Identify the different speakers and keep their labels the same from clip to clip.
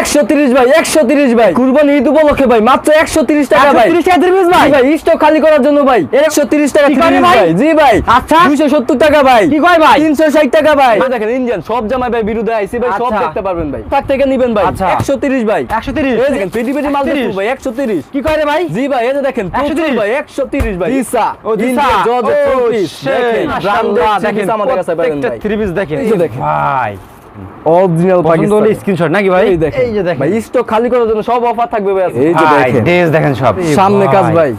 Speaker 1: একশো তিরিশ ভাই একশো তিরিশ ভাই। কুরবানি ঈদ উপলক্ষে ভাই মাত্র একশো তিরিশ টাকা ভাই।
Speaker 2: 130 টাকা থ্রি ভাই।
Speaker 1: ভাই স্টক খালি করার জন্য ভাই একশো তিরিশ টাকা piece
Speaker 2: ভাই?
Speaker 1: জি ভাই
Speaker 2: আচ্ছা।
Speaker 1: দুইশো সত্তর টাকা ভাই।
Speaker 2: কি কয় ভাই?
Speaker 1: তিনশো ষাট টাকা ভাই। দেখেন ইন্ডিয়ান সব জামাই ভাই বিরুদ্ধে আইসি ভাই সব
Speaker 2: আচ্ছা।
Speaker 1: দেখতে পারবেন ভাই। তার থেকে নিবেন ভাই।
Speaker 2: আচ্ছা।
Speaker 1: একশো তিরিশ ভাই।
Speaker 2: 130
Speaker 1: এই দেখেন পেটি পেটি মাল
Speaker 2: 130
Speaker 1: দেখুন ভাই একশো তিরিশ।
Speaker 2: কি কয় রে ভাই?
Speaker 1: জি ভাই এই দেখেন
Speaker 2: 130
Speaker 1: ভাই একশো তিরিশ ভাই। ইসা
Speaker 2: ও ও,
Speaker 1: চৌত্রিশ।
Speaker 2: সেই,
Speaker 1: দেখেন
Speaker 2: মাশাআল্লাহ, দেখেন
Speaker 1: আমাদের কাছে পাবেন ভাই।
Speaker 2: থ্রি পিস দেখেন। ভাই।
Speaker 1: অরিজিনাল
Speaker 2: পছন্দ হলে স্ক্রিনশট নাকি ভাই?
Speaker 1: এই দেখেন।
Speaker 2: এই যে দেখেন।
Speaker 1: ভাই স্টক খালি করার জন্য সব অফার থাকবে ভাই। এই যে দেখেন।
Speaker 2: ড্রেস দেখেন সব।
Speaker 1: সামনে কাজ ভাই।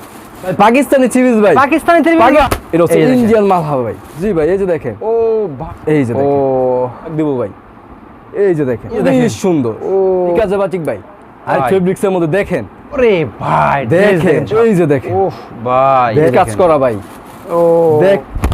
Speaker 1: পাকিস্তানি সিরিজ ভাই।
Speaker 2: পাকিস্তানি
Speaker 1: পাকি- এটা হচ্ছে। ইন্ডিয়ান মাল হবে ভাই। জি ভাই এই যে দেখেন।
Speaker 2: ও
Speaker 1: এই যে
Speaker 2: ও।
Speaker 1: দেখেন দেবো ভাই। এই যে দেখেন।
Speaker 2: এই দেখেন।
Speaker 1: খুবই সুন্দর।
Speaker 2: ও।
Speaker 1: ঠিক আছে বাচিক ভাই। আর
Speaker 2: ভাই।
Speaker 1: ফেব্রিক্স এর মধ্যে দেখেন।
Speaker 2: ওরে ভাই
Speaker 1: দেখেন। এই যে দেখেন।
Speaker 2: ওহ ভাই
Speaker 1: কাজ করা ভাই।
Speaker 2: ও।
Speaker 1: দেখ
Speaker 2: ও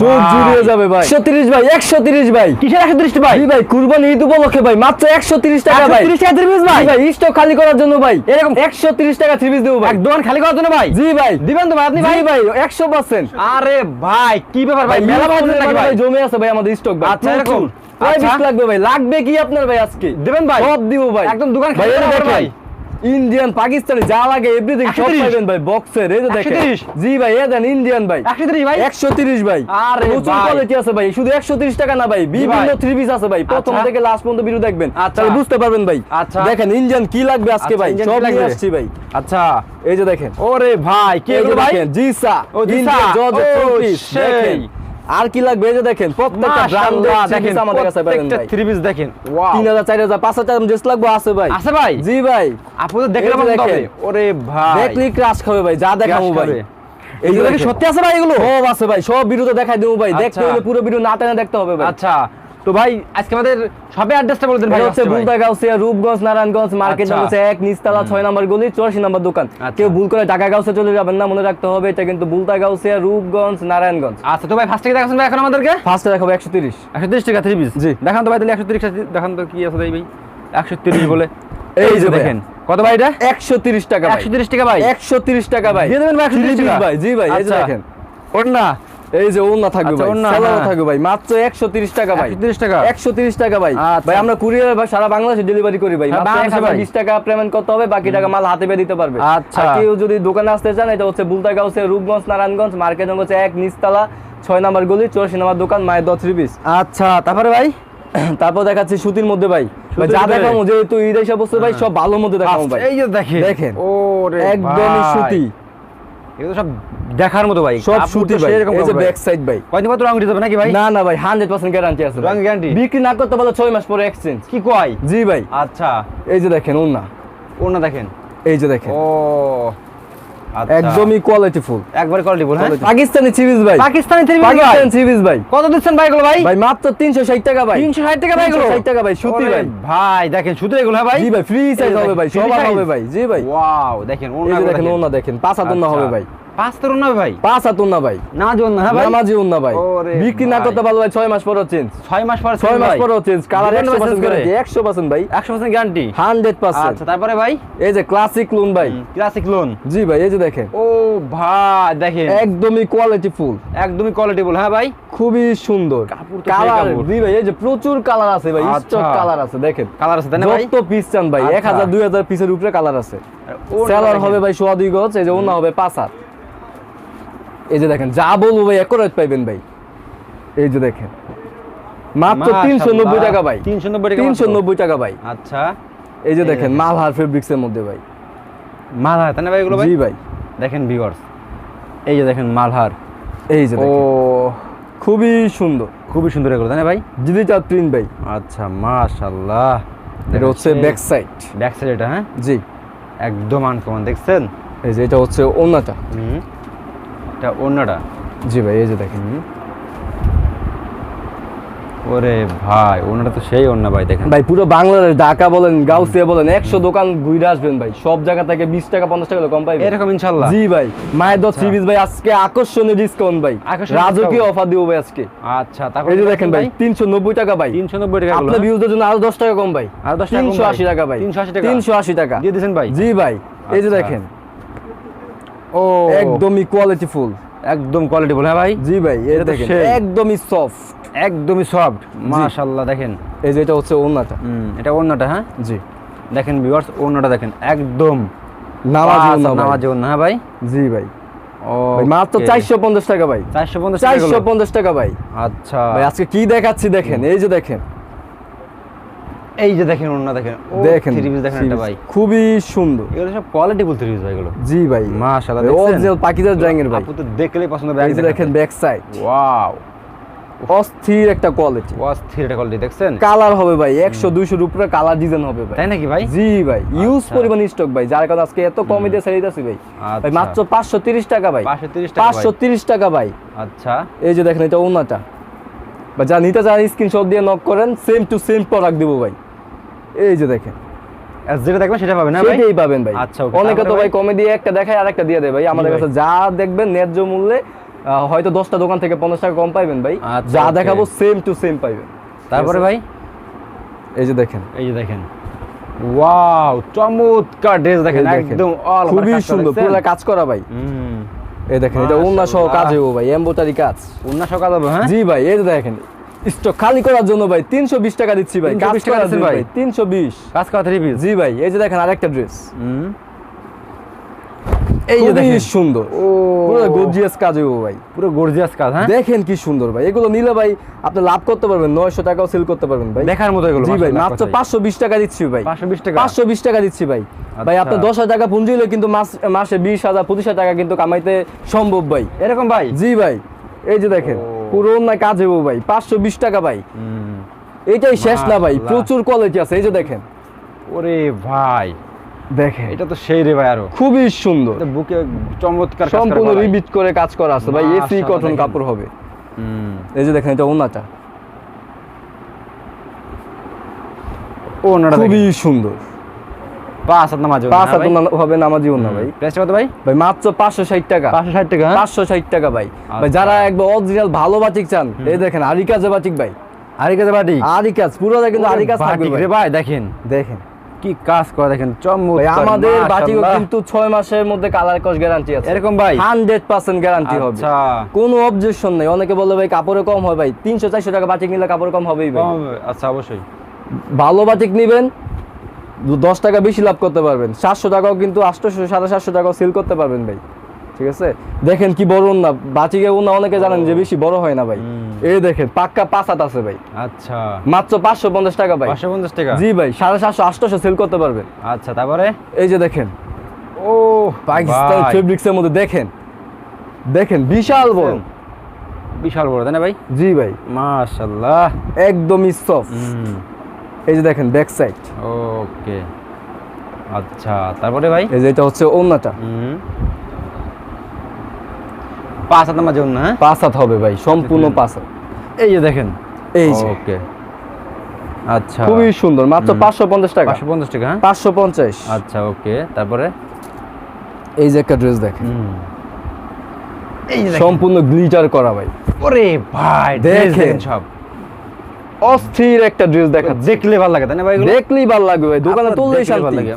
Speaker 1: চোখ জুড়িয়ে যাবে ভাই। 130 ভাই 130 ভাই।
Speaker 2: কিসের 130 ভাই?
Speaker 1: ভাই কুরবানি ঈদ উপলক্ষে ভাই মাত্র 130 টাকা ভাই।
Speaker 2: 130 টাকা থ্রি পিস ভাই।
Speaker 1: ভাই স্টক খালি করার জন্য ভাই। এরকম 130 টাকা থ্রি পিস দেবো ভাই।
Speaker 2: দোকান খালি করার জন্য ভাই?
Speaker 1: জি ভাই।
Speaker 2: দিবেন তো ভাই আপনি ভাই?
Speaker 1: ভাই 100%
Speaker 2: আরে ভাই কি ব্যাপার ভাই? মেলা ভাই নাকি ভাই?
Speaker 1: জমে আছে ভাই আমাদের স্টক ভাই।
Speaker 2: আচ্ছা, এরকম? আচ্ছা।
Speaker 1: লাগবে ভাই? লাগবে কি আপনার ভাই আজকে?
Speaker 2: দেবেন ভাই।
Speaker 1: সব দিব ভাই।
Speaker 2: একদম দোকান খালি ভাই।
Speaker 1: ইন্ডিয়ান পাকিস্তানি যা লাগে এভরিথিং সব পাবেন ভাই বক্সের এই যে দেখেন। জি ভাই এ দেন ইন্ডিয়ান ভাই।
Speaker 2: 130 ভাই?
Speaker 1: 130 ভাই।
Speaker 2: আরে
Speaker 1: প্রচুর কোয়ালিটি আছে ভাই শুধু 130 টাকা না ভাই বিভিন্ন থ্রি পিস আছে ভাই প্রথম
Speaker 2: আচ্ছা।
Speaker 1: থেকে লাস্ট পর্যন্ত ভিডিও দেখবেন।
Speaker 2: আচ্ছা।
Speaker 1: তাহলে বুঝতে পারবেন ভাই।
Speaker 2: আচ্ছা।
Speaker 1: দেখেন ইন্ডিয়ান কি লাগবে আজকে ভাই সব নিয়ে আসছি ভাই।
Speaker 2: আচ্ছা।
Speaker 1: এই যে দেখেন।
Speaker 2: ওরে ভাই কে ভাই?
Speaker 1: জিসা। ইন্ডিয়ান চৌত্রিশ,
Speaker 2: সেই।
Speaker 1: দেখেন। আর কি লাগবে? এই যে দেখেন প্রত্যেকটা ব্র্যান্ড
Speaker 2: দেখেন
Speaker 1: আমাদের কাছে পাবেন
Speaker 2: প্রত্যেকটা
Speaker 1: ভাই।
Speaker 2: থ্রি পিস দেখেন। ওয়াও
Speaker 1: 3000 4000 5000 ড্রেস লাগবে আছে ভাই।
Speaker 2: আছে ভাই?
Speaker 1: জি ভাই।
Speaker 2: আপনাদের দেখলে মনে
Speaker 1: দেখেন।
Speaker 2: ওরে ভাই।
Speaker 1: দেখলি ক্রাশ খাবে ভাই যা দেখাবো ভাই। এইগুলো
Speaker 2: এগুলো কি সত্যি আছে ভাই এগুলো?
Speaker 1: সব আছে ভাই সব ভিডিওতে দেখাই দেবো ভাই। দেখতে
Speaker 2: আচ্ছা।
Speaker 1: হলে পুরো ভিডিও না টানা দেখতে হবে ভাই।
Speaker 2: আচ্ছা। তো ভাই আজকে আমাদের সবে অ্যাড্রেসটা বলে দেন ভাই
Speaker 1: হচ্ছে
Speaker 2: ভাই।
Speaker 1: গাউসিয়া রূপগঞ্জ নারায়ণগঞ্জ মার্কেট
Speaker 2: আচ্ছা।
Speaker 1: হচ্ছে এক নিচতলা ছয় নম্বর গলি চৌরাশি নম্বর দোকান।
Speaker 2: আচ্ছা।
Speaker 1: কেউ ভুল করে ঢাকা গাউসে চলে যাবেন না মনে রাখতে হবে এটা কিন্তু বুলতা গাউসিয়া রূপগঞ্জ নারায়ণগঞ্জ।
Speaker 2: আচ্ছা তো ভাই ফার্স্ট থেকে দেখাচ্ছেন ভাই এখন আমাদেরকে?
Speaker 1: ফার্স্টে দেখাবো একশো তিরিশ।
Speaker 2: একশো তিরিশ টাকা থ্রি পিস
Speaker 1: জি।
Speaker 2: দেখান তো ভাই তাহলে একশো তিরিশ দেখান তো কি আছে ভাই। একশো তিরিশ বলে।
Speaker 1: এই যে
Speaker 2: দেখেন কত ভাই এটা?
Speaker 1: একশো তিরিশ টাকা
Speaker 2: একশো তিরিশ টাকা ভাই।
Speaker 1: একশো তিরিশ টাকা ভাই।
Speaker 2: দিয়ে দেবেন ভাই 130 টাকা?
Speaker 1: ভাই জি ভাই এই যে
Speaker 2: আচ্ছা।
Speaker 1: দেখেন।
Speaker 2: ওর না।
Speaker 1: এই যে ওন্না থাকবে
Speaker 2: আচ্ছা,
Speaker 1: ভাই
Speaker 2: হ্যাঁ।
Speaker 1: থাকবে ভাই মাত্র একশো তিরিশ টাকা ভাই।
Speaker 2: একশো তিরিশ টাকা?
Speaker 1: একশো তিরিশ টাকা ভাই।
Speaker 2: আচ্ছা।
Speaker 1: ভাই আমরা কুরিয়ার বা সারা বাংলাদেশে ডেলিভারি করি ভাই মাত্র
Speaker 2: ভাই?
Speaker 1: বিশ টাকা পেমেন্ট করতে হবে বাকি টাকা মাল হাতে পেয়ে দিতে পারবে।
Speaker 2: আচ্ছা।
Speaker 1: কেউ যদি দোকানে আসতে চান এটা হচ্ছে রূপগঞ্জ নারায়ণগঞ্জ মার্কেট হচ্ছে এক নিচতলা ছয় নাম্বার গলি চৌরাশি নাম্বার দোকান মায়ের দশ থ্রি পিস
Speaker 2: আচ্ছা তারপরে ভাই?
Speaker 1: তারপর দেখাচ্ছি সুতির মধ্যে ভাই। ভাই যা? দেখাবো যেহেতু ঈদ এসে ভাই সব ভালো মধ্যে দেখাবো ভাই।
Speaker 2: এই যে দেখেন।
Speaker 1: দেখেন। একদমই সুতি।
Speaker 2: এগুলো সব দেখার মতো ভাই
Speaker 1: সব সুতি ভাই এই যে ব্যাক সাইড ভাই
Speaker 2: কয়দিন পর রং যাবে নাকি ভাই?
Speaker 1: না না ভাই হান্ড্রেড পার্সেন্ট গ্যারান্টি আছে
Speaker 2: রং guarantee?
Speaker 1: বিক্রি না করতে পারলে ছয় মাস পরে এক্সচেঞ্জ
Speaker 2: কি কয়?
Speaker 1: জি ভাই।
Speaker 2: আচ্ছা।
Speaker 1: এই যে দেখেন ওন্না
Speaker 2: ওর না দেখেন।
Speaker 1: এই যে দেখেন।
Speaker 2: ও। আচ্ছা।
Speaker 1: কোয়ালিটি ফুল
Speaker 2: একবার কোয়ালিটি ফুল হ্যাঁ?
Speaker 1: পাকিস্তানি সিরিজ ভাই।
Speaker 2: পাকিস্তানি থ্রি
Speaker 1: পাকিস্তানি সিরিজ ভাই।
Speaker 2: কত দিচ্ছেন ভাই এগুলো ভাই?
Speaker 1: ভাই মাত্র 360 টাকা ভাই।
Speaker 2: 360 টাকা ভাই এগুলো
Speaker 1: 60 টাকা ভাই সুতি ভাই।
Speaker 2: ভাই দেখেন সুতি এগুলো হ্যাঁ ভাই?
Speaker 1: জি ভাই ফ্রি সাইজ হবে ভাই সবার হবে ভাই। জি ভাই।
Speaker 2: ওয়াও দেখেন ওনা
Speaker 1: দেখেন ওনা দেখেন পাঁচ হাত ওন্না হবে ভাই।
Speaker 2: পাঁচ না ভাই?
Speaker 1: পাঁচ হাত ওন্না ভাই।
Speaker 2: না জন হ্যাঁ ভাই?
Speaker 1: নামাজি ওন্না ভাই। বিক্রি না করতে পারলে ভাই ছয় মাস পরে চেঞ্জ
Speaker 2: ছয় মাস পর
Speaker 1: ছয় মাস পরে চেঞ্জ কালার একশো পার্সেন্ট গ্যারান্টি একশো পার্সেন্ট ভাই।
Speaker 2: একশো পার্সেন্ট গ্যারান্টি
Speaker 1: হান্ড্রেড পার্সেন্ট।
Speaker 2: আচ্ছা তারপরে ভাই?
Speaker 1: এই যে ক্লাসিক লোন ভাই।
Speaker 2: ক্লাসিক লোন
Speaker 1: জি ভাই এই যে দেখেন।
Speaker 2: ও ভাই দেখেন।
Speaker 1: একদমই কোয়ালিটি ফুল
Speaker 2: একদমই কোয়ালিটি বল হ্যাঁ ভাই?
Speaker 1: খুবই সুন্দর। কালার
Speaker 2: কাপড়।
Speaker 1: জি ভাই এই যে প্রচুর কালার আছে ভাই
Speaker 2: আচ্ছা।
Speaker 1: স্টক কালার আছে দেখেন।
Speaker 2: কালার আছে তাই না ভাই?
Speaker 1: যত পিস চান ভাই
Speaker 2: আচ্ছা।
Speaker 1: পিসের উপরে কালার আছে। সেলার হবে ভাই সোয়া দুই গজ এই যে ওনা হবে পাঁচ হাত। এই যে দেখেন যা বলব ভাই একরাত পাইবেন ভাই। এই যে দেখেন। মাত্র তিনশো নব্বই টাকা ভাই।
Speaker 2: 390 টাকা
Speaker 1: তিনশো নব্বই টাকা ভাই।
Speaker 2: আচ্ছা।
Speaker 1: এই যে দেখেন। মালহার ফেব্রিক্স এর মধ্যে ভাই।
Speaker 2: মালহার তাই না ভাই এগুলো ভাই?
Speaker 1: জি ভাই।
Speaker 2: দেখেন ভিউয়ার্স এই যে দেখেন মালহার।
Speaker 1: এই যে
Speaker 2: ও
Speaker 1: খুবই সুন্দর।
Speaker 2: খুবই সুন্দর এগুলো তাই না ভাই?
Speaker 1: ডিজিটাল প্রিন্ট ভাই।
Speaker 2: আচ্ছা মাশাআল্লাহ।
Speaker 1: এটা হচ্ছে ব্যাক সাইড
Speaker 2: ব্যাক সাইড এটা হ্যাঁ?
Speaker 1: জি।
Speaker 2: একদম আনকমন দেখছেন?
Speaker 1: এই যে এটা হচ্ছে ওন্নাটা।
Speaker 2: হুম। এটা অন্যটা
Speaker 1: জি ভাই এই যে দেখেন
Speaker 2: ওরে ভাই অন্যটা তো সেই অন্য ভাই দেখেন।
Speaker 1: ভাই পুরো বাংলাদেশ ঢাকা বলেন গাউসিয়া বলেন একশো দোকান ঘুরে আসবেন ভাই। সব জায়গা থেকে বিশ টাকা পঞ্চাশ টাকা কম পাইবেন।
Speaker 2: এরকম ইনশাল্লাহ।
Speaker 1: জি ভাই মায়ের দশ সিরিজ ভাই আজকে আকর্ষণীয় ডিসকাউন্ট ভাই। রাজকীয় অফার দিব ভাই আজকে।
Speaker 2: আচ্ছা তারপর
Speaker 1: এই যে দেখেন ভাই তিনশো নব্বই টাকা ভাই।
Speaker 2: তিনশো নব্বই টাকা
Speaker 1: আপনার ভিউজের জন্য আরও দশ টাকা কম ভাই।
Speaker 2: আরও 10 টাকা কম
Speaker 1: তিনশো আশি টাকা ভাই।
Speaker 2: 380 টাকা।
Speaker 1: তিনশো আশি টাকা।
Speaker 2: দিয়ে দিয়েছেন ভাই?
Speaker 1: জি ভাই এই যে
Speaker 2: আচ্ছা।
Speaker 1: দেখেন।
Speaker 2: ও।
Speaker 1: একদমই কোয়ালিটি ফুল
Speaker 2: একদম কোয়ালিটি বলে হ্যাঁ ভাই?
Speaker 1: জি ভাই এটা দেখেন একদমই সফট
Speaker 2: একদমই সফট মাশাআল্লাহ দেখেন।
Speaker 1: এই যে এটা হচ্ছে ওন্নাটা
Speaker 2: হুম এটা অন্যটা হ্যাঁ?
Speaker 1: জি।
Speaker 2: দেখেন ভিউয়ার্স ওনাটা দেখেন একদম।
Speaker 1: নামাজি ওন্না
Speaker 2: নামাজি ওন্না হ্যাঁ ভাই?
Speaker 1: জি ভাই।
Speaker 2: ও
Speaker 1: মাত্র চারশো পঞ্চাশ টাকা ভাই।
Speaker 2: চারশো পঞ্চাশ
Speaker 1: চারশো পঞ্চাশ টাকা ভাই।
Speaker 2: আচ্ছা।
Speaker 1: ভাই আজকে কি দেখাচ্ছি দেখেন এই যে দেখেন।
Speaker 2: এই যে দেখেন ওন্না দেখেন।
Speaker 1: দেখেন
Speaker 2: থ্রি পিস দেখেন ভাই।
Speaker 1: খুবই সুন্দর।
Speaker 2: এগুলো সব থ্রি পিস ভাই এগুলো।
Speaker 1: জি ভাই।
Speaker 2: মাশাআল্লাহ?
Speaker 1: অরিজিনাল পাকিজার ভাই।
Speaker 2: আপু তো দেখলেই পছন্দ হবে
Speaker 1: এই যে দেখেন ব্যাক সাইড
Speaker 2: ওয়াও
Speaker 1: অস্থির একটা কোয়ালিটি
Speaker 2: অস্থির একটা কোয়ালিটি দেখছেন?
Speaker 1: কালার হবে ভাই একশো দুইশোর উপরে কালার ডিজাইন হবে ভাই।
Speaker 2: তাই নাকি ভাই?
Speaker 1: জি ভাই ইউজ। পরিমাণ স্টক ভাই। যার কারণে আজকে এত কমে দিয়ে ছেড়ে ভাই।
Speaker 2: আচ্ছা।
Speaker 1: মাত্র পাঁচশো তিরিশ টাকা ভাই।
Speaker 2: 530 টাকা
Speaker 1: পাঁচশো তিরিশ টাকা ভাই।
Speaker 2: আচ্ছা।
Speaker 1: এই যে দেখেন এটা ওনাটা বা যা নিতে চান স্ক্রিনশট দিয়ে নক করেন সেম টু সেম প্রোডাক্ট দিব ভাই। এই যে দেখেন।
Speaker 2: যেটা দেখবেন সেটা পাবেন ভাই?
Speaker 1: সেটাই পাবেন ভাই।
Speaker 2: আচ্ছা,
Speaker 1: অনেকে তো ভাই
Speaker 2: ভাই?
Speaker 1: কমে দিয়ে একটা দেখায় আর একটা দিয়ে দেয় ভাই। আমাদের কাছে যা দেখবেন ন্যায্য মূল্যে হয়তো দশটা দোকান থেকে পঞ্চাশ টাকা কম পাইবেন ভাই।
Speaker 2: আচ্ছা,
Speaker 1: যা দেখাবো সেম টু সেম পাইবেন।
Speaker 2: তারপরে ভাই?
Speaker 1: এই যে দেখেন।
Speaker 2: এই যে দেখেন। ওয়াও চমৎকার ড্রেস দেখেন একদম অল
Speaker 1: খুবই সুন্দর পুরো কাজ করা ভাই। এই দেখেন এটা উন্না সহ। কাজ হইব ভাই এমবোটারি কাজ।
Speaker 2: উন্না সকাল হবে হ্যাঁ?
Speaker 1: জি ভাই এই যে দেখেন স্টক খালি করার জন্য ভাই তিনশো বিশ টাকা দিচ্ছি ভাই
Speaker 2: 320
Speaker 1: কাজ করার জন্য
Speaker 2: ভাই?
Speaker 1: ভাই তিনশো বিশ।
Speaker 2: কাজ করা থ্রি
Speaker 1: জি ভাই এই যে দেখেন আরেকটা ড্রেস
Speaker 2: হুম।
Speaker 1: এই যে দেখেন। সুন্দর।
Speaker 2: ও।
Speaker 1: পুরো গর্জিয়াস কাজ হইব ভাই।
Speaker 2: পুরো গর্জিয়াস কাজ হ্যাঁ?
Speaker 1: দেখেন কি সুন্দর ভাই। এগুলো নিলে ভাই আপনি লাভ করতে পারবেন নয়শো টাকাও সেল করতে পারবেন ভাই।
Speaker 2: দেখার মতো এগুলো
Speaker 1: জি ভাই মাত্র টাকা দিচ্ছি ভাই।
Speaker 2: 520 টাকা?
Speaker 1: পাঁচশো বিশ টাকা দিচ্ছি ভাই। ভাই
Speaker 2: আচ্ছা।
Speaker 1: আপনি দশ হাজার টাকা পুঁজি হলে কিন্তু মাস মাসে বিশ হাজার পঁচিশ হাজার টাকা কিন্তু কামাইতে সম্ভব ভাই।
Speaker 2: এরকম ভাই?
Speaker 1: জি ভাই। এই যে দেখেন পুরো না কাজ হইব ভাই। পাঁচশো বিশ টাকা ভাই। এটাই শেষ না ভাই। প্রচুর কোয়ালিটি আছে। এই যে দেখেন।
Speaker 2: ওরে ভাই।
Speaker 1: দেখেন।
Speaker 2: এটা তো সেই রে ভাই আরও।
Speaker 1: খুবই সুন্দর।
Speaker 2: বুকে চমৎকার
Speaker 1: সম্পূর্ণ রিবিট করে কাজ করা আছে ভাই। এসি কটন কাপড় হবে। এই যে দেখেন এটা ওনাটা
Speaker 2: ওনাটা
Speaker 1: খুবই সুন্দর।
Speaker 2: পাঁচ হাত নামাজ
Speaker 1: পাঁচ হাত হবে নামাজি ওনা ভাই।
Speaker 2: প্রাইস কত ভাই?
Speaker 1: ভাই মাত্র পাঁচশো ষাট টাকা।
Speaker 2: পাঁচশো ষাট টাকা?
Speaker 1: পাঁচশো ষাট টাকা ভাই। ভাই
Speaker 2: আচ্ছা।
Speaker 1: যারা একবার অরিজিনাল ভালো বাটিক চান এই দেখেন আরিকাজে বাটিক ভাই। আরিকাজ পুরোটা কিন্তু আরিকাজ থাকবে
Speaker 2: রে ভাই দেখেন।
Speaker 1: দেখেন।
Speaker 2: কি কাজ করে দেখেন চমক
Speaker 1: আমাদের বাটিক কিন্তু ছয় মাসের মধ্যে কালার কস গ্যারান্টি আছে।
Speaker 2: এরকম ভাই?
Speaker 1: হান্ড্রেড পার্সেন্ট গ্যারান্টি হবে।
Speaker 2: আচ্ছা।
Speaker 1: কোনো অবজেকশন নেই। অনেকে বলে ভাই কাপড়ে কম হয় ভাই। তিনশো চারশো টাকা বাটিক নিলে কাপড় কম হবেই ভাই।
Speaker 2: হবে। আচ্ছা অবশ্যই।
Speaker 1: ভালো বাটিক নিবেন দশ টাকা বেশি লাভ করতে পারবেন। সাতশো টাকাও কিন্তু আটশোশো সাড়ে সাতশো টাকাও সেল করতে পারবেন ভাই। ঠিক আছে? দেখেন কি বড় না বাটিকে উন্না অনেকে জানেন যে বেশি বড় হয় না ভাই। এই দেখেন পাক্কা পাঁচ হাত আছে ভাই।
Speaker 2: আচ্ছা।
Speaker 1: মাত্র পাঁচশো পঞ্চাশ টাকা ভাই।
Speaker 2: পাঁচশো পঞ্চাশ টাকা?
Speaker 1: জি ভাই সাড়ে সাতশো আটশোশো সেল করতে পারবেন।
Speaker 2: আচ্ছা তারপরে?
Speaker 1: এই যে দেখেন।
Speaker 2: ও
Speaker 1: পাকিস্তান ফেব্রিক্সের মধ্যে দেখেন। দেখেন বিশাল বড়।
Speaker 2: বিশাল বড় তাই না ভাই?
Speaker 1: জি ভাই।
Speaker 2: মাশাল্লাহ।
Speaker 1: একদমই সফট এই যে দেখেন ব্যাক সাইড
Speaker 2: ওকে। আচ্ছা তারপরে ভাই?
Speaker 1: এই যে এটা হচ্ছে ওন্নাটা।
Speaker 2: হুম। পাঁচ হাত নামাজ না হ্যাঁ?
Speaker 1: পাঁচ হাত হবে ভাই সম্পূর্ণ পাঁচ হাত।
Speaker 2: এই যে দেখেন
Speaker 1: এই যে।
Speaker 2: ওকে। আচ্ছা।
Speaker 1: খুবই সুন্দর মাত্র পাঁচশো পঞ্চাশ টাকা।
Speaker 2: পাঁচশো পঞ্চাশ টাকা হ্যাঁ?
Speaker 1: পাঁচশো পঞ্চাশ।
Speaker 2: আচ্ছা ওকে। তারপরে?
Speaker 1: এই যে একটা ড্রেস দেখেন। সম্পূর্ণ গ্লিটার করা ভাই।
Speaker 2: ওরে ভাই
Speaker 1: দেখেন।
Speaker 2: সব।
Speaker 1: অস্থির একটা ড্রেস দেখা
Speaker 2: দেখলে ভালো লাগে তাই না ভাই?
Speaker 1: দেখলেই ভালো লাগবে ভাই দোকানে তুললেই
Speaker 2: ভালো
Speaker 1: শান্তি।
Speaker 2: লাগে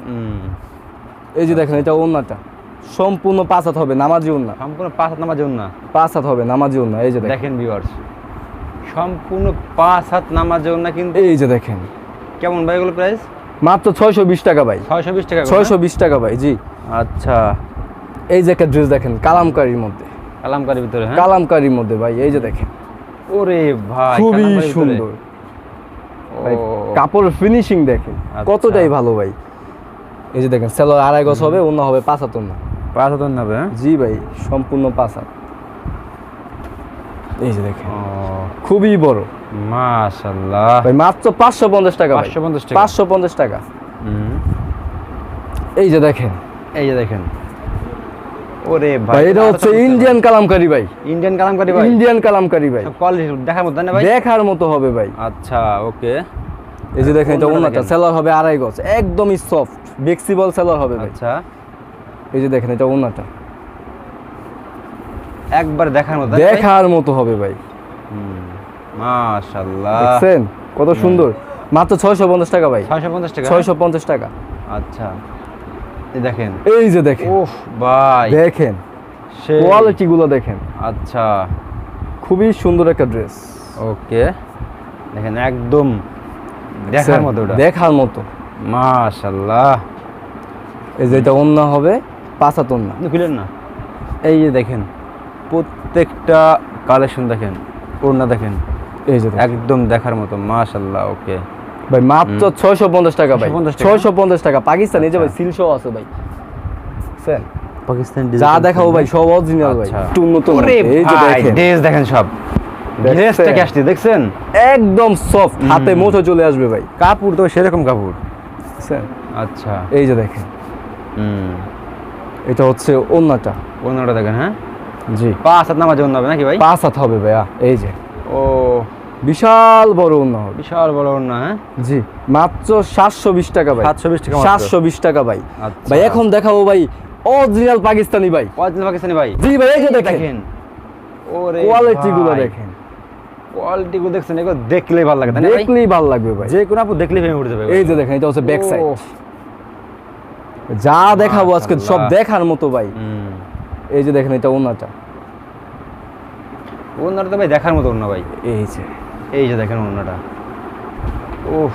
Speaker 1: এই যে দেখেন এটা ওন্নাটা সম্পূর্ণ পাঁচ হাত হবে নামাজি ওন্না
Speaker 2: সম্পূর্ণ পাঁচ হাত নামাজ না
Speaker 1: পাঁচ হাত হবে নামাজি ওন্না এই যে দেখেন।
Speaker 2: ভিউয়ার্স সম্পূর্ণ পাঁচ হাত নামাজ না কিন্তু
Speaker 1: এই যে দেখেন।
Speaker 2: কেমন ভাই এগুলো প্রাইস
Speaker 1: মাত্র ছয়শো বিশ টাকা ভাই।
Speaker 2: ছয়শো বিশ টাকা
Speaker 1: ছয়শো বিশ টাকা ভাই জি?
Speaker 2: আচ্ছা।
Speaker 1: এই যে একটা ড্রেস দেখেন কালামকারির মধ্যে।
Speaker 2: কালামকারির ভিতরে হ্যাঁ?
Speaker 1: কালামকারির মধ্যে ভাই এই যে দেখেন।
Speaker 2: ওরে ভাই
Speaker 1: খুবই সুন্দর। কাপড় ফিনিশিং দেখেন
Speaker 2: আচ্ছা।
Speaker 1: কতটাই ভালো ভাই। এই যে দেখেন সেলোয়ার আড়াই গজ হবে অন্য হবে পাঁচ হাত অন্য
Speaker 2: পাঁচ হাত নেবে হ্যাঁ?
Speaker 1: জি ভাই সম্পূর্ণ পাঁচ হাত এই যে দেখেন। খুবই বড়।
Speaker 2: মাশাল্লাহ
Speaker 1: ভাই মাত্র পাঁচশো পঞ্চাশ টাকা ভাই।
Speaker 2: 550 টাকা।
Speaker 1: পাঁচশো পঞ্চাশ টাকা। এই যে দেখেন।
Speaker 2: এই যে দেখেন। ওরে
Speaker 1: ভাই এটা হচ্ছে ইন্ডিয়ান কালামকারি ভাই।
Speaker 2: ইন্ডিয়ান কালামকারি ভাই?
Speaker 1: ইন্ডিয়ান কালামকারি ভাই।
Speaker 2: কোয়ালিটি দেখার মতো না ভাই?
Speaker 1: দেখার মতো হবে ভাই।
Speaker 2: আচ্ছা ওকে।
Speaker 1: এই যে দেখেন এটা ওনাটা সেলার হবে আড়াই গজ। একদমই সফট ফ্লেক্সিবল সেলার হবে ভাই।
Speaker 2: আচ্ছা।
Speaker 1: এই যে দেখেন এটা ওনাটা
Speaker 2: একবার দেখার মতো?
Speaker 1: দেখার মতো হবে ভাই।
Speaker 2: হুম। মাশাল্লাহ
Speaker 1: দেখছেন? কত সুন্দর। মাত্র ছয়শো পঞ্চাশ টাকা ভাই।
Speaker 2: ছয়শো পঞ্চাশ টাকা?
Speaker 1: ছয়শো পঞ্চাশ টাকা।
Speaker 2: আচ্ছা। এই দেখেন।
Speaker 1: এই যে দেখেন।
Speaker 2: ওহ ভাই।
Speaker 1: দেখেন। কোয়ালিটি গুলো দেখেন।
Speaker 2: আচ্ছা।
Speaker 1: খুবই সুন্দর একটা ড্রেস।
Speaker 2: ওকে। দেখেন একদম দেখার মতো
Speaker 1: দেখার মতো।
Speaker 2: মাশাল্লাহ
Speaker 1: এই যে এটা অন্য হবে। পাঁচ
Speaker 2: না। খুলেন না? এই যে দেখেন প্রত্যেকটা কালেকশন দেখেন ওড়না দেখেন
Speaker 1: এই যে।
Speaker 2: একদম দেখার মতো মাশাল্লাহ ওকে।
Speaker 1: ভাই মাত্র ছয়শো পঞ্চাশ টাকা ভাই।
Speaker 2: 650
Speaker 1: ছয়শো পঞ্চাশ টাকা। পাকিস্তান এই যে ভাই
Speaker 2: আচ্ছা।
Speaker 1: সিল শো আছে ভাই। বুঝছেন?
Speaker 2: পাকিস্তান
Speaker 1: যা দেখাবো ভাই সব অরিজিনাল ভাই।
Speaker 2: আচ্ছা।
Speaker 1: একটু উন্নত এই যে দেখেন।
Speaker 2: ড্রেস দেখেন সব? ড্রেসটা কি দেখছেন?
Speaker 1: একদম সফট হাতে মুঠো চলে আসবে ভাই।
Speaker 2: কাপড় তো সেরকম কাপড়।
Speaker 1: বুঝছেন?
Speaker 2: আচ্ছা।
Speaker 1: এই যে দেখেন।
Speaker 2: হুম।
Speaker 1: এটা হচ্ছে অন্যটা।
Speaker 2: অন্যটা দেখেন হ্যাঁ?
Speaker 1: জি।
Speaker 2: পাঁচ হাত নামাজে অন্য হবে নাকি ভাই?
Speaker 1: পাঁচ হাত হবে ভাইয়া এই যে।
Speaker 2: ও।
Speaker 1: বিশাল বড় অন্য হবে।
Speaker 2: বিশাল বড় অন্য হ্যাঁ?
Speaker 1: জি মাত্র সাতশো বিশ টাকা ভাই।
Speaker 2: 720 টাকা মাত্র।
Speaker 1: সাতশো বিশ টাকা ভাই।
Speaker 2: আচ্ছা।
Speaker 1: ভাই এখন দেখাবো ভাই অরিজিনাল পাকিস্তানি ভাই।
Speaker 2: অরিজিনাল পাকিস্তানি ভাই?
Speaker 1: জি ভাই এই যে দেখেন।
Speaker 2: ওরে
Speaker 1: কোয়ালিটি গুলো দেখেন।
Speaker 2: কোয়ালিটি গুলো দেখছেন এগুলো দেখলেই ভালো লাগে না
Speaker 1: দেখলেই ভালো লাগবে ভাই।
Speaker 2: যে কোনো আপু দেখলেই ভেঙে উঠে যাবে
Speaker 1: এই যে দেখেন এটা হচ্ছে ব্যাক সাইড যা দেখাবো আজকে সব দেখার মতো ভাই। এই যে দেখেন এটা ওনাটা
Speaker 2: অন্যটা তো ভাই দেখার মতো অন্য ভাই।
Speaker 1: এই যে।
Speaker 2: এই যে দেখেন অন্যটা উফ।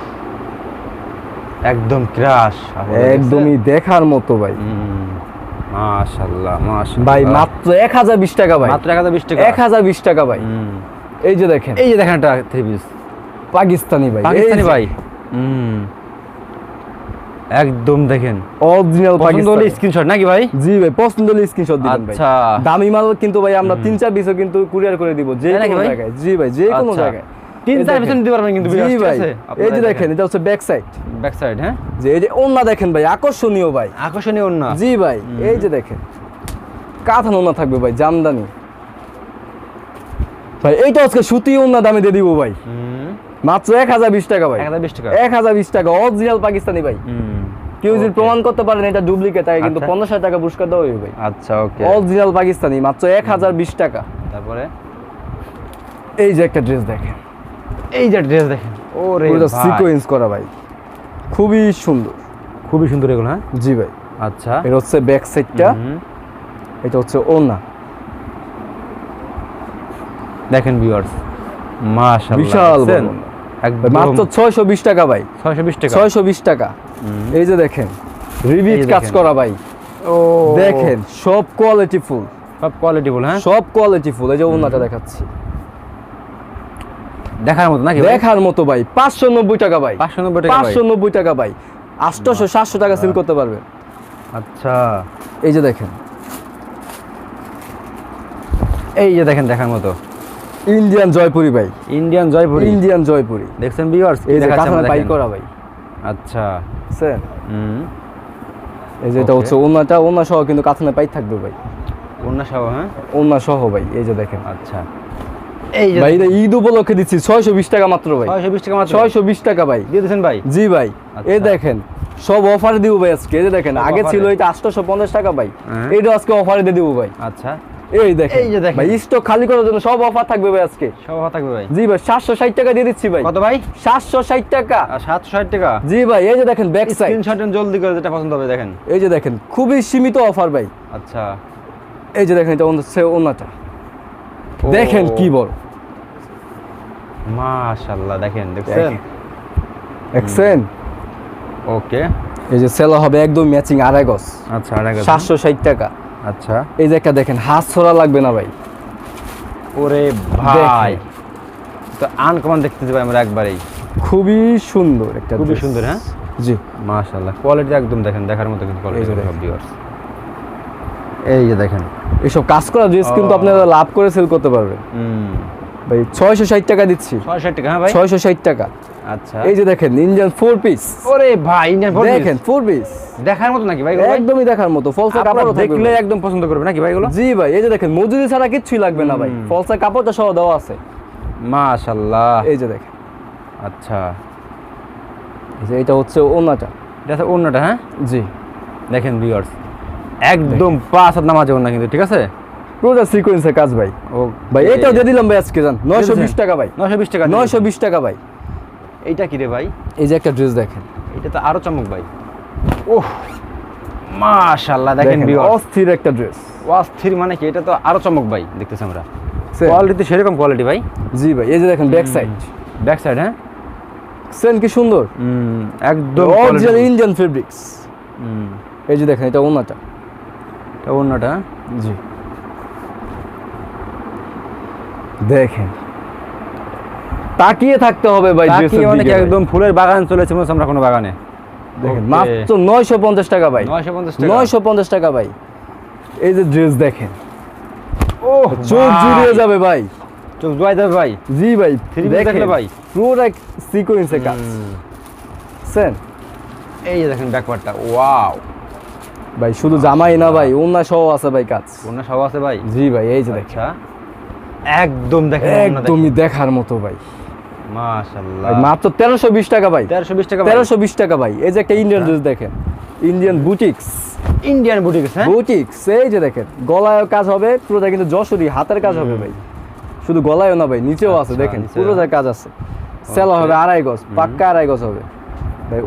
Speaker 2: একদম ক্রাশ।
Speaker 1: একদমই দেখার মতো ভাই।
Speaker 2: মাশাআল্লাহ মাশাআল্লাহ।
Speaker 1: ভাই মাত্র এক হাজার বিশ টাকা ভাই।
Speaker 2: মাত্র এক হাজার বিশ টাকা।
Speaker 1: এক হাজার বিশ টাকা ভাই।
Speaker 2: হুম।
Speaker 1: এই যে দেখেন।
Speaker 2: এই যে দেখেন একটা থ্রি পিস
Speaker 1: পাকিস্তানি ভাই।
Speaker 2: পাকিস্তানি ভাই। হুম। একদম দেখেন।
Speaker 1: অরিজিনাল পাকিস্তানি
Speaker 2: স্ক্রিনশট নাকি ভাই?
Speaker 1: জি ভাই পছন্দ হলে স্ক্রিনশট দিবেন ভাই।
Speaker 2: আচ্ছা।
Speaker 1: দামি মাল কিন্তু ভাই আমরা তিন চার পিসও কিন্তু কুরিয়ার করে দিব যে কোনো জায়গায়। জি ভাই যে কোনো
Speaker 2: আচ্ছা।
Speaker 1: জায়গায়।
Speaker 2: তিন
Speaker 1: এই
Speaker 2: চার
Speaker 1: দেখেন।
Speaker 2: পিস নিতে পারবেন কিন্তু
Speaker 1: জি ভাই। এই যে দেখেন। এটা হচ্ছে ব্যাক সাইড
Speaker 2: ব্যাক সাইড হ্যাঁ?
Speaker 1: যে এই যে ওন্না দেখেন ভাই আকর্ষণীয় ভাই।
Speaker 2: আকর্ষণীয় অন্য
Speaker 1: জি ভাই এই যে দেখেন। ওন্না থাকবে ভাই জামদানি। ভাই এইটা আজকে সুতি ওন্না দামে দিয়ে দিব ভাই। মাত্র এক হাজার বিশ টাকা ভাই।
Speaker 2: এক হাজার বিশ টাকা।
Speaker 1: এক হাজার বিশ টাকা অরিজিনাল পাকিস্তানি ভাই। কেউ যদি প্রমাণ করতে পারেন এটা ডুপ্লিকেট তাকে কিন্তু
Speaker 2: আচ্ছা।
Speaker 1: হাজার টাকা পুরস্কার দেওয়া হবে ভাই
Speaker 2: আচ্ছা ওকে
Speaker 1: অরিজিনাল পাকিস্তানি মাত্র এক হাজার বিশ টাকা।
Speaker 2: তারপরে?
Speaker 1: এই যে একটা ড্রেস দেখেন।
Speaker 2: এই যে ড্রেস দেখেন। ওরে
Speaker 1: পুরো সিকোয়েন্স করা ভাই। খুবই সুন্দর।
Speaker 2: খুবই সুন্দর এগুলো হ্যাঁ?
Speaker 1: জি ভাই।
Speaker 2: আচ্ছা।
Speaker 1: এটা হচ্ছে ব্যাক সাইডটা। এটা হচ্ছে ওনা
Speaker 2: দেখেন ভিউয়ার্স মাশাআল্লাহ
Speaker 1: বিশাল।
Speaker 2: একদম।
Speaker 1: মাত্র ছয়শো বিশ টাকা ভাই।
Speaker 2: 620 টাকা।
Speaker 1: ছয়শো বিশ টাকা। এই যে দেখেন রিভিট কাজ করা ভাই।
Speaker 2: ও।
Speaker 1: দেখেন সব কোয়ালিটি ফুল
Speaker 2: সব কোয়ালিটি বল হ্যাঁ?
Speaker 1: সব কোয়ালিটি ফুল এই যে ওনাটা দেখাচ্ছি।
Speaker 2: দেখার মতো নাকি
Speaker 1: দেখার মতো ভাই। পাঁচশো নব্বই টাকা ভাই।
Speaker 2: 590 টাকা ভাই।
Speaker 1: পাঁচশো নব্বই টাকা ভাই। আটশোশো সাতশো টাকা সিল করতে পারবে।
Speaker 2: আচ্ছা।
Speaker 1: এই যে দেখেন।
Speaker 2: এই যে দেখেন দেখার মতো।
Speaker 1: ইন্ডিয়ান জয়পুরি ভাই।
Speaker 2: ইন্ডিয়ান জয়পুরি।
Speaker 1: ইন্ডিয়ান জয়পুরি।
Speaker 2: দেখছেন ভিউয়ার্স
Speaker 1: এই যে কাঁথানা পাই করা ভাই।
Speaker 2: আচ্ছা।
Speaker 1: বুঝছেন এই যে এটা হচ্ছে ওনাটা ওনা সহ কিন্তু কাঁথানা পাই থাকবে ভাই।
Speaker 2: অন্য সহ হ্যাঁ?
Speaker 1: ওনা সহ ভাই এই যে দেখেন।
Speaker 2: আচ্ছা। এই যে
Speaker 1: ভাই এটা ঈদ উপলক্ষে দিচ্ছি ছয়শো বিশ টাকা মাত্র ভাই।
Speaker 2: 620 টাকা মাত্র।
Speaker 1: ছয়শো বিশ টাকা ভাই।
Speaker 2: দিয়ে দিয়েছেন ভাই?
Speaker 1: জি ভাই
Speaker 2: আচ্ছা।
Speaker 1: এই দেখেন সব অফারে দিব ভাই আজকে এই যে দেখেন আগে ছিল? এটা আটশোশো পঞ্চাশ টাকা ভাই
Speaker 2: হ্যাঁ।
Speaker 1: এইটা আজকে অফারে দিয়ে দিব ভাই।
Speaker 2: আচ্ছা।
Speaker 1: এই দেখেন।
Speaker 2: এই যে দেখেন।
Speaker 1: ভাই স্টক খালি করার জন্য সব অফার থাকবে ভাই আজকে।
Speaker 2: সব ভালো থাকবে ভাই।
Speaker 1: জি ভাই সাতশো ষাট টাকা দিয়ে দিচ্ছি ভাই।
Speaker 2: কত ভাই?
Speaker 1: সাতশো ষাট টাকা।
Speaker 2: আর সাতশো ষাট টাকা?
Speaker 1: জি ভাই এই যে দেখেন ব্যাক সাইড
Speaker 2: স্ক্রিনশট জলদি করে যেটা পছন্দ হবে দেখেন।
Speaker 1: এই যে দেখেন খুবই সীমিত অফার ভাই।
Speaker 2: আচ্ছা।
Speaker 1: এই যে দেখেন এটা ওনাটা দেখেন কি বড়
Speaker 2: মাশাআল্লাহ দেখেন দেখছেন।
Speaker 1: দেখছেন?
Speaker 2: ওকে।
Speaker 1: এই যে সেলা হবে একদম ম্যাচিং আড়াই গজ।
Speaker 2: আচ্ছা আর আগে
Speaker 1: সাতশো ষাট টাকা।
Speaker 2: আচ্ছা।
Speaker 1: এই যে একটা দেখেন হাত ছড়া লাগবে না ভাই।
Speaker 2: ওরে ভাই। তো আনকমন দেখতেছি ভাই আমরা একবারেই।
Speaker 1: খুবই সুন্দর একটা
Speaker 2: খুবই সুন্দর হ্যাঁ?
Speaker 1: জি।
Speaker 2: মাশাআল্লাহ কোয়ালিটি একদম দেখেন দেখার মতো কিন্তু
Speaker 1: এই
Speaker 2: কোয়ালিটি
Speaker 1: যে দেখেন।
Speaker 2: সব ভিউয়ার্স এই যে দেখেন।
Speaker 1: এইসব কাজ করা ড্রেস কিন্তু। আপনারা লাভ করে সেল করতে পারবেন।
Speaker 2: হুম।
Speaker 1: ভাই ছয়শো ষাট টাকা দিচ্ছি।
Speaker 2: ছয় ষাট টাকা হ্যাঁ ভাই?
Speaker 1: ছয়শো ষাট টাকা।
Speaker 2: আচ্ছা।
Speaker 1: এই যে দেখেন ইন্ডিয়ান ফোর পিস
Speaker 2: ওরে ভাই ইন্ডিয়ান ফোর
Speaker 1: দেখেন ফোর পিস
Speaker 2: দেখার মতো নাকি ভাই
Speaker 1: একদমই দেখার মতো ফলসা কাপড়
Speaker 2: দেখলে একদম পছন্দ করবে নাকি ভাই
Speaker 1: জি ভাই এই যে দেখেন মজুরি ছাড়া কিচ্ছুই লাগবে না ভাই। ফলসা কাপড়টা সহ দেওয়া আছে।
Speaker 2: মাশাআল্লাহ।
Speaker 1: এই যে দেখেন।
Speaker 2: আচ্ছা।
Speaker 1: যে এটা হচ্ছে ওনাটা
Speaker 2: এটা অন্যটা হ্যাঁ?
Speaker 1: জি।
Speaker 2: দেখেন ভিউয়ার্স একদম পাঁচ হাত নামাজে অন্য কিন্তু ঠিক আছে?
Speaker 1: পুরোটা সিকোয়েন্সের কাজ ভাই।
Speaker 2: ও
Speaker 1: ভাই এটাও দিয়ে দিলাম ভাই আজকে জান। নয়শো বিশ টাকা ভাই।
Speaker 2: নয়শো বিশ টাকা
Speaker 1: নয়শো বিশ টাকা ভাই।
Speaker 2: এইটা কি রে ভাই?
Speaker 1: এই যে একটা ড্রেস দেখেন।
Speaker 2: এটা তো আরও চমক ভাই। ওহ মাশাআল্লাহ দেখেন
Speaker 1: অস্থির একটা ড্রেস।
Speaker 2: অস্থির মানে কি? এটা তো আরও চমক ভাই দেখতেছি আমরা। কোয়ালিটি সেরকম কোয়ালিটি ভাই।
Speaker 1: জি ভাই এই যে দেখেন ব্যাক সাইড
Speaker 2: ব্যাক সাইড হ্যাঁ?
Speaker 1: দেখছেন কি সুন্দর।
Speaker 2: একদম
Speaker 1: অরিজিনাল ইন্ডিয়ান ফেব্রিক্স
Speaker 2: হুম,
Speaker 1: এই যে দেখেন এটা ওনাটা
Speaker 2: এটা অন্যটা
Speaker 1: জি। দেখেন। তাকিয়ে থাকতে হবে ভাই
Speaker 2: অনেকে
Speaker 1: ভাই।
Speaker 2: একদম ফুলের বাগান চলেছে মনে আমরা কোনো বাগানে।
Speaker 1: দেখেন মাত্র নয়শো পঞ্চাশ টাকা ভাই।
Speaker 2: নয়শো পঞ্চাশ টাকা।
Speaker 1: ভাই। এই যে ড্রেস দেখেন।
Speaker 2: ও
Speaker 1: চোখ জুড়িয়ে যাবে ভাই।
Speaker 2: চোখ জুয়াই যাবে ভাই।
Speaker 1: জি ভাই
Speaker 2: দেখলে ভাই?
Speaker 1: পুরোটা সিকোয়েন্সে কাজ। বুঝছেন
Speaker 2: এই যে দেখেন ব্যাকওয়ার্ডটা ওয়াও।
Speaker 1: ভাই শুধু জামাই না ভাই ওনা সহ আছে ভাই কাজ।
Speaker 2: ওনা সব আছে ভাই?
Speaker 1: জি ভাই এই যে দেখেন।
Speaker 2: আচ্ছা। একদম দেখেন
Speaker 1: একদমই দেখার মতো ভাই।
Speaker 2: মাশাআল্লাহ।
Speaker 1: ভাই, মাত্র তেরোশো বিশ টাকা ভাই।
Speaker 2: 1320 টাকা
Speaker 1: তেরোশো বিশ টাকা ভাই। এই যে একটা ইন্ডিয়ান ড্রেস দেখেন। ইন্ডিয়ান বুটিক্স
Speaker 2: ইন্ডিয়ান বুটিক হ্যাঁ?
Speaker 1: বুটিক্স এই যে দেখেন। গলায় কাজ হবে পুরোটা কিন্তু যশোরী হাতের কাজ হবে ভাই। শুধু গলায়ও না ভাই নিচেও আছে
Speaker 2: আচ্ছা,
Speaker 1: দেখেন পুরোটা কাজ আছে। সেলা হবে আড়াই গজ পাক্কা আড়াই গজ হবে। ভাই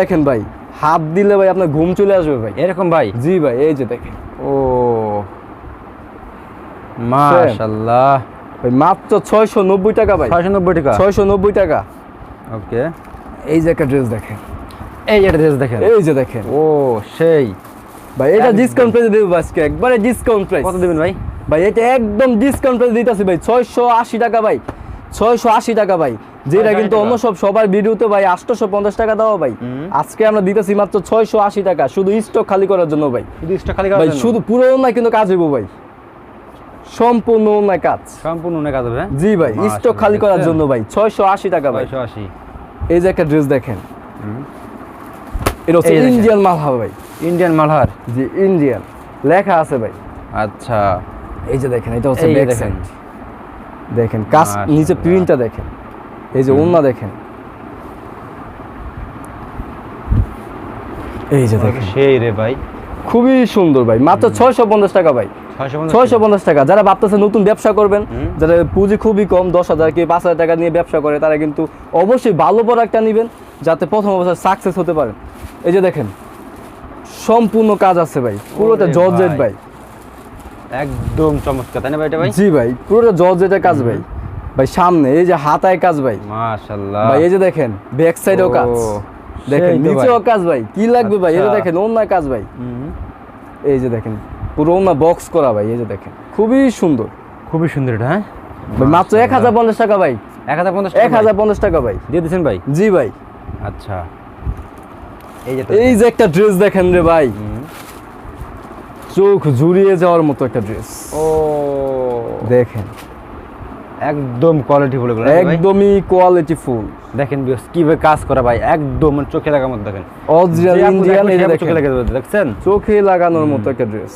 Speaker 1: দেখেন ভাই হাত দিলে ভাই আপনার ঘুম চলে আসবে ভাই।
Speaker 2: এরকম ভাই?
Speaker 1: জি ভাই এই যে দেখেন।
Speaker 2: ও মাশাআল্লাহ।
Speaker 1: মাত্র ছয়শো নব্বই টাকা ভাই।
Speaker 2: 690 টাকা?
Speaker 1: ছয়শো নব্বই টাকা।
Speaker 2: ওকে।
Speaker 1: এই যে একটা ড্রেস দেখেন।
Speaker 2: এই ড্রেস দেখেন।
Speaker 1: এই যে দেখেন।
Speaker 2: ও সেই।
Speaker 1: ভাই এটা ডিসকাউন্ট প্রাইসে দেবো আজকে একবারে ডিসকাউন্ট প্রাইস
Speaker 2: কত দিবেন ভাই?
Speaker 1: ভাই এটা একদম ডিসকাউন্ট প্রাইস দিতেছি ভাই ছয়শো আশি টাকা ভাই ছয়শো আশি টাকা ভাই। যেটা কিন্তু অন্য সব সবার ভিডিওতে ভাই আটশোশো পঞ্চাশ টাকা দেওয়া ভাই। আজকে আমরা দিতেছি মাত্র ছয়শো আশি টাকা শুধু স্টক খালি করার জন্য ভাই।
Speaker 2: স্টক খালি
Speaker 1: ভাই শুধু পুরো না কিন্তু কাজ হইব ভাই। সম্পূর্ণ না কাজ।
Speaker 2: সম্পূর্ণ অনেক কাজ হবে হ্যাঁ?
Speaker 1: জি ভাই স্টক খালি করার জন্য ভাই ছয়শো আশি টাকা ভাই।
Speaker 2: 680
Speaker 1: এই যে একটা ড্রেস দেখেন। এটা হচ্ছে ইন্ডিয়ান মাল হবে ভাই।
Speaker 2: ইন্ডিয়ান মালহার?
Speaker 1: জি ইন্ডিয়ান। লেখা আছে ভাই।
Speaker 2: আচ্ছা।
Speaker 1: এই যে দেখেন এটা হচ্ছে ব্যাক
Speaker 2: দেখেন।
Speaker 1: সাইড দেখেন কাজ নিচে প্রিন্টটা দেখেন। এই যে ওন্না দেখেন। এই যে দেখেন।
Speaker 2: সেই রে ভাই।
Speaker 1: খুবই সুন্দর ভাই মাত্র ছয়শো পঞ্চাশ টাকা ভাই।
Speaker 2: 650
Speaker 1: ছয়শো পঞ্চাশ টাকা। যারা ভাবতেছে নতুন ব্যবসা করবেন যারা পুঁজি খুবই কম দশ হাজার কি পাঁচ হাজার টাকা নিয়ে ব্যবসা করে তারা কিন্তু অবশ্যই ভালো প্রোডাক্টটা নেবেন যাতে প্রথম অবস্থায় সাকসেস হতে পারেন। এই যে দেখেন সম্পূর্ণ কাজ আছে ভাই পুরোটা জর্জেট
Speaker 2: ভাই। একদম চমৎকার তাই না ভাই ভাই?
Speaker 1: জি ভাই পুরোটা জর্জেটের কাজ ভাই। ভাই সামনে এই যে হাতায় কাজ ভাই।
Speaker 2: মাশাআল্লাহ।
Speaker 1: ভাই এই যে দেখেন ব্যাক সাইডেও কাজ। দেখেন। নিচেও কাজ ভাই কি লাগবে ভাই? এই যে
Speaker 2: আচ্ছা।
Speaker 1: দেখেন অন্য কাজ ভাই। এই যে দেখেন পুরো অন্য বক্স করা ভাই এই যে দেখেন। খুবই সুন্দর।
Speaker 2: খুবই সুন্দর এটা হ্যাঁ?
Speaker 1: মাত্র এক হাজার পঞ্চাশ টাকা ভাই।
Speaker 2: এক হাজার পঞ্চাশ
Speaker 1: এক হাজার পঞ্চাশ টাকা ভাই।
Speaker 2: দিয়ে দিচ্ছেন ভাই?
Speaker 1: জি ভাই।
Speaker 2: আচ্ছা। এই যে
Speaker 1: এই যে একটা ড্রেস দেখেন রে ভাই। চোখ জুড়িয়ে যাওয়ার মতো একটা ড্রেস
Speaker 2: ও।
Speaker 1: দেখেন।
Speaker 2: একদম কোয়ালিটি ফুল
Speaker 1: একদমই কোয়ালিটি ফুল।
Speaker 2: দেখেন বিকজ কীভাবে কাজ করা ভাই একদম মানে চোখে লাগার মতো দেখেন।
Speaker 1: অরিজিনাল ইন্ডিয়ান এই
Speaker 2: চোখে লেগে দেখছেন?
Speaker 1: চোখে লাগানোর মতো একটা ড্রেস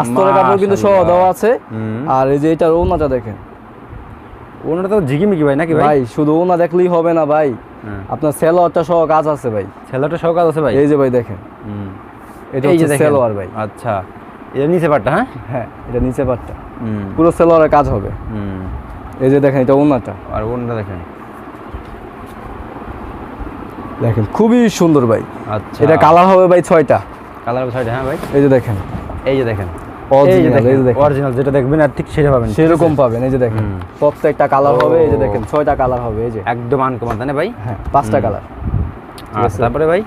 Speaker 1: আস্তরের কাপড় কিন্তু সহ। দেওয়া আছে। আর এই যে এটা ওনাটা দেখেন।
Speaker 2: ওনারা তো ঝিকিমিকি ভাই নাকি ভাই?
Speaker 1: শুধু ওনা দেখলেই হবে না ভাই।
Speaker 2: হ্যাঁ।
Speaker 1: আপনার সেলোয়ারটা সহ কাজ আছে ভাই।
Speaker 2: ছেলেটা সকাল আছে ভাই?
Speaker 1: এই যে ভাই দেখেন। এটা হচ্ছে। সেলোয়ার ভাই।
Speaker 2: আচ্ছা। এটা নিচে পাটটা হ্যাঁ?
Speaker 1: হ্যাঁ এটা নিচে পাটটা। পুরো সেলোয়ারের কাজ হবে।
Speaker 2: হুম।
Speaker 1: এই যে দেখেন এটা ওনাটা
Speaker 2: আর ওনটা দেখেন।
Speaker 1: দেখেন খুবই সুন্দর ভাই।
Speaker 2: আচ্ছা।
Speaker 1: এটা কালার হবে ভাই ছয়টা।
Speaker 2: কালার সাইডে হ্যাঁ ভাই?
Speaker 1: এই যে দেখেন।
Speaker 2: এই যে দেখেন।
Speaker 1: Original, এই যে দেখেন।
Speaker 2: অরিজিনাল যেটা দেখবেন আর ঠিক সেটা পাবেন।
Speaker 1: সেরকম পাবেন এই যে দেখেন। প্রত্যেকটা কালার হবে এই যে দেখেন ছয়টা কালার হবে এই যে।
Speaker 2: একদম আনকমন তাই না ভাই?
Speaker 1: হ্যাঁ পাঁচটা কালার
Speaker 2: আচ্ছা তারপরে ভাই?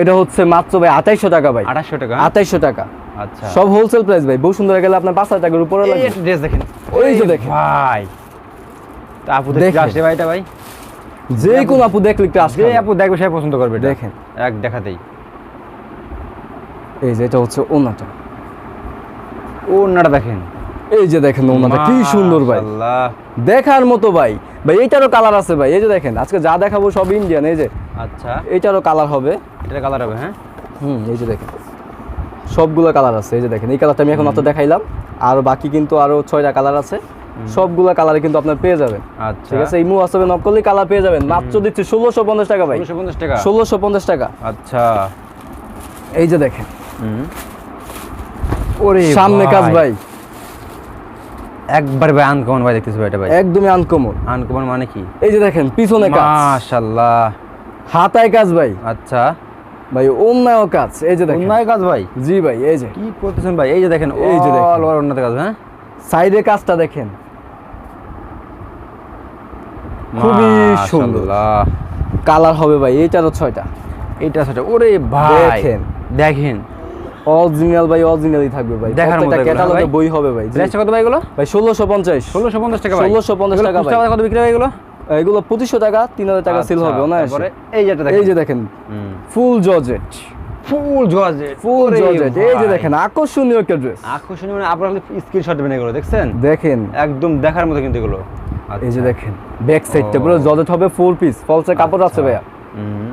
Speaker 1: এটা হচ্ছে মাত্র ভাই আঠাইশশো টাকা ভাই।
Speaker 2: টাকা
Speaker 1: আঠাইশশো টাকা।
Speaker 2: আচ্ছা।
Speaker 1: সব হোলসেল প্রাইস ভাই গেলে আপনার পাঁচ হাজার টাকার উপরে
Speaker 2: ড্রেস দেখেন।
Speaker 1: ওই যে দেখেন।
Speaker 2: ভাই। তা আপু দেখে ভাই এটা ভাই?
Speaker 1: যে কোন আপু দেখলে
Speaker 2: যে আপু দেখবে সে পছন্দ করবে
Speaker 1: দেখেন।
Speaker 2: এক দেখাতেই।
Speaker 1: এই যে এটা হচ্ছে ওনাটা
Speaker 2: ওনাটা দেখেন।
Speaker 1: এই যে দেখেন ওনাটা কি সুন্দর ভাই। দেখার মতো ভাই। ভাই এইটারও কালার আছে ভাই। এই যে দেখেন আজকে যা দেখাবো সব ইন্ডিয়ান এই যে।
Speaker 2: আচ্ছা।
Speaker 1: এইটারও কালার হবে।
Speaker 2: এটা কালার হবে হ্যাঁ?
Speaker 1: হুম এই যে দেখেন। সবগুলো কালার আছে এই যে দেখেন। এই কালারটা আমি এখন মাত্র দেখাইলাম। আর বাকি কিন্তু আরও ছয়টা কালার আছে। সবগুলো কালারে কিন্তু আপনার পেয়ে যাবেন।
Speaker 2: আচ্ছা।
Speaker 1: ঠিক আছে? ইমু আসবে নক করলেই কালার পেয়ে যাবেন। মাত্র দিচ্ছি ষোলোশো পঞ্চাশ টাকা ভাই।
Speaker 2: ষোলোশো পঞ্চাশ টাকা?
Speaker 1: ষোলোশো পঞ্চাশ টাকা।
Speaker 2: আচ্ছা।
Speaker 1: এই যে দেখেন।
Speaker 2: ওরে
Speaker 1: সামনে কাজ ভাই।
Speaker 2: একবার ভাই আনকমন ভাই দেখতেছি ভাই এটা ভাই।
Speaker 1: একদমই আনকমন
Speaker 2: আনকমন মানে কি?
Speaker 1: এই যে দেখেন পিছনে কাজ।
Speaker 2: মাশাআল্লাহ।
Speaker 1: হাতায় কাজ ভাই।
Speaker 2: আচ্ছা।
Speaker 1: ভাই অন্যায় কাজ। এই যে দেখেন।
Speaker 2: অন্যায় কাজ ভাই?
Speaker 1: জি ভাই এই যে।
Speaker 2: কি করতেছেন ভাই? এই যে দেখেন
Speaker 1: এই যে দেখেন।
Speaker 2: অল ওভার অন্যতে কাজ হ্যাঁ?
Speaker 1: সাইডে কাজটা দেখেন। খুবই সুন্দর। কালার হবে ভাই এইটারও ছয়টা।
Speaker 2: এইটা সেটা ওরে ভাই।
Speaker 1: দেখেন।
Speaker 2: দেখেন।
Speaker 1: অরিজিনাল ভাই অরিজিনালই থাকবে ভাই।
Speaker 2: দেখার মতো
Speaker 1: ক্যাটালগে বই হবে ভাই। জি।
Speaker 2: প্রাইসটা কত ভাই এগুলো?
Speaker 1: ভাই ষোলোশো পঞ্চাশ।
Speaker 2: ষোলোশো পঞ্চাশ টাকা ভাই।
Speaker 1: 1650 টাকা ভাই।
Speaker 2: খুচরা কত বিক্রি হয় এগুলো?
Speaker 1: এগুলো পঁচিশশো টাকা তিন হাজার টাকা সেল
Speaker 2: আচ্ছা,
Speaker 1: হবে না
Speaker 2: তারপরে এই যে এটা দেখেন।
Speaker 1: এই যে দেখেন। Full georgette
Speaker 2: full georgette
Speaker 1: full georgette এই যে দেখেন আকর্ষণীয় একটা ড্রেস
Speaker 2: আকর্ষণীয় মানে আপনারা স্ক্রিনশট নেবেন এগুলো দেখছেন?
Speaker 1: দেখেন।
Speaker 2: একদম দেখার মতো কিন্তু এগুলো।
Speaker 1: এই যে
Speaker 2: আচ্ছা।
Speaker 1: দেখেন ব্যাক সাইডটা পুরো জর্জেট হবে ফুল পিস ফলসের কাপড় আছে ভাইয়া।
Speaker 2: হুম।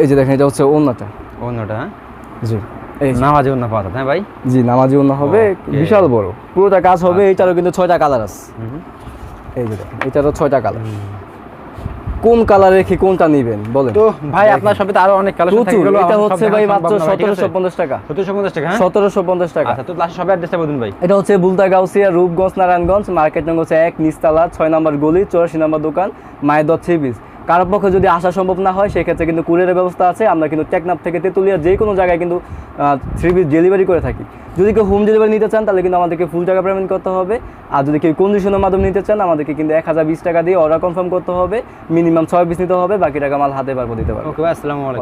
Speaker 1: এই যে দেখেন এটা হচ্ছে ওন্নাটা।
Speaker 2: ওন্নাটা হ্যাঁ?
Speaker 1: জি।
Speaker 2: নামাজে অন্য পাতা হ্যাঁ ভাই?
Speaker 1: জি নামাজি ওন্না হবে বিশাল বড়। পুরোটা কাজ হবে এটারও কিন্তু ছয়টা কালার আছে।
Speaker 2: হুম।
Speaker 1: এই যে দেখেন এটারও ছয়টা কালার কোন কালার রেখে কোনটা নেবেন? বলেন।
Speaker 2: তো ভাই আপনার সবে আরও অনেক কালেকশন থাকে
Speaker 1: এটা হচ্ছে ভাই মাত্র
Speaker 2: না ভাই, ঠিক আছে?
Speaker 1: সতেরোশো পঞ্চাশ টাকা।
Speaker 2: 1750 টাকা হ্যাঁ?
Speaker 1: সতেরোশো পঞ্চাশ টাকা।
Speaker 2: আচ্ছা তো লাস্ট সবে অ্যাড্রেসটা বলুন ভাই।
Speaker 1: এটা হচ্ছে বুলতা গাউসিয়া রূপগঞ্জ নারায়ণগঞ্জ মার্কেট নং হচ্ছে এক নিস্তালা 6 নম্বর গলি চৌরাশি নম্বর দোকান মায়ের থ্রি পিস কারোর পক্ষে যদি আসা সম্ভব না হয়, সেক্ষেত্রে কিন্তু কুরিয়ারের ব্যবস্থা আছে। আমরা কিন্তু টেকনাপ থেকে তেতুলিয়া যে কোনো জায়গায় কিন্তু থ্রি পিস ডেলিভারি করে থাকি। যদি কেউ হোম ডেলিভারি নিতে চান, তাহলে কিন্তু আমাদেরকে ফুল টাকা পেমেন্ট করতে হবে। আর যদি কেউ কন্ডিশনের মাধ্যমে নিতে চান, আমাদেরকে কিন্তু এক হাজার বিশ টাকা দিয়ে অর্ডার কনফার্ম করতে হবে। মিনিমাম ছয় পিস নিতে হবে, বাকি টাকা মাল হাতে পারব, দিতে পারব।
Speaker 2: ওকে আসসালামু আলাইকুম।